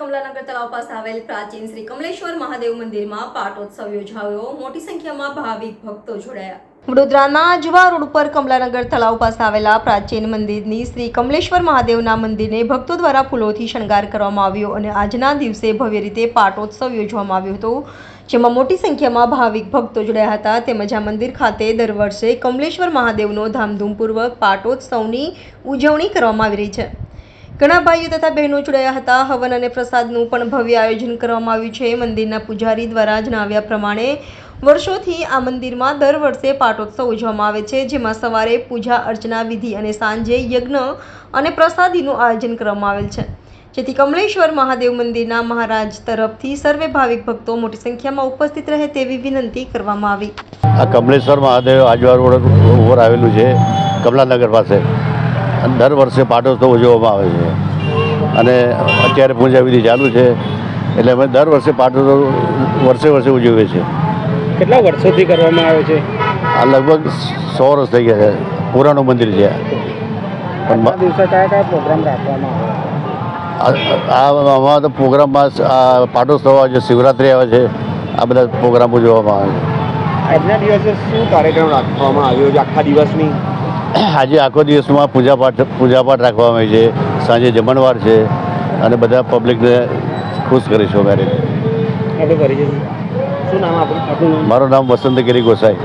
આવેલ પ્રાચીન શ્રી કમલેશ્વર મહાદેવ મંદિરમાં પાટોત્સવ યોજાયો. મોટી સંખ્યામાં ભાવિક ભક્તો જોડાયા. વડોદરાના અજવા રોડ ઉપર કમલાનગર તળાવ પાસે આવેલા પ્રાચીન મંદિરની શ્રી કમલેશ્વર મહાદેવના મંદિરને ભક્તો દ્વારા ફૂલોથી શણગાર કરવામાં આવ્યો અને આજના દિવસે ભવ્ય રીતે પાટોત્સવ યોજવામાં આવ્યો હતો. જેમાં મોટી સંખ્યામાં ભાવિક ભક્તો જોડાયા હતા. તેમજ આ મંદિર ખાતે દર વર્ષે કમલેશ્વર મહાદેવનો ધામધૂમપૂર્વક પાટોત્સવની ઉજવણી કરવામાં આવી રહી છે. ઘણા ભાઈઓ તથા બહેનો જોડાયા હતા. હવન અને પ્રસાદનું પણ ભવ્ય આયોજન કરવામાં આવ્યું છે. મંદિરના પૂજારી દ્વારા જણાવ્યા પ્રમાણે વર્ષોથી આ મંદિરમાં દર વર્ષે પાટોત્સવ ઉજવવામાં આવે છે, જેમાં સવારે પૂજા અર્ચના વિધિ અને સાંજે યજ્ઞ અને પ્રસાદીનું આયોજન કરવામાં આવેલ છે. જેથી કમલેશ્વર મહાદેવ મંદિરના મહારાજ તરફથી સર્વે ભાવિક ભક્તો મોટી સંખ્યામાં ઉપસ્થિત રહે તેવી વિનંતી કરવામાં આવી. આ કમલેશ્વર મહાદેવ આજવાર ઉપર આવેલું છે, કમલાનગર પાસે. દર વર્ષે પાટોત્સવ ઉજવવામાં આવે છે. અને અત્યારે પૂજા વિધિ ચાલુ છે એટલે અમે દર વર્ષે પાટોત્સવ વર્ષે વર્ષે ઉજવીએ છીએ. કેટલા વર્ષોથી કરવામાં આવે છે? આ લગભગ સો વર્ષ થઈ ગયા છે. પુરાણું મંદિર છે. આમાં તો પ્રોગ્રામમાં પાટોત્સવ આવે છે શિવરાત્રિ આવે છે. આ બધા પ્રોગ્રામ ઉજવવામાં આવે છે. આજના દિવસે શું કાર્યક્રમ રાખવામાં આવ્યો છે? આખા દિવસની? આજે આખો દિવસમાં પૂજાપાઠ પૂજાપાઠ રાખવામાં આવી છે. સાંજે જમણવાર છે અને બધા પબ્લિકને ખુશ કરીશું અમે આ રીતે. આપણે કરી જઈએ શું નામ આપણું આપણું નામ? મારું નામ વસંત ગિરી ગોસાઈ.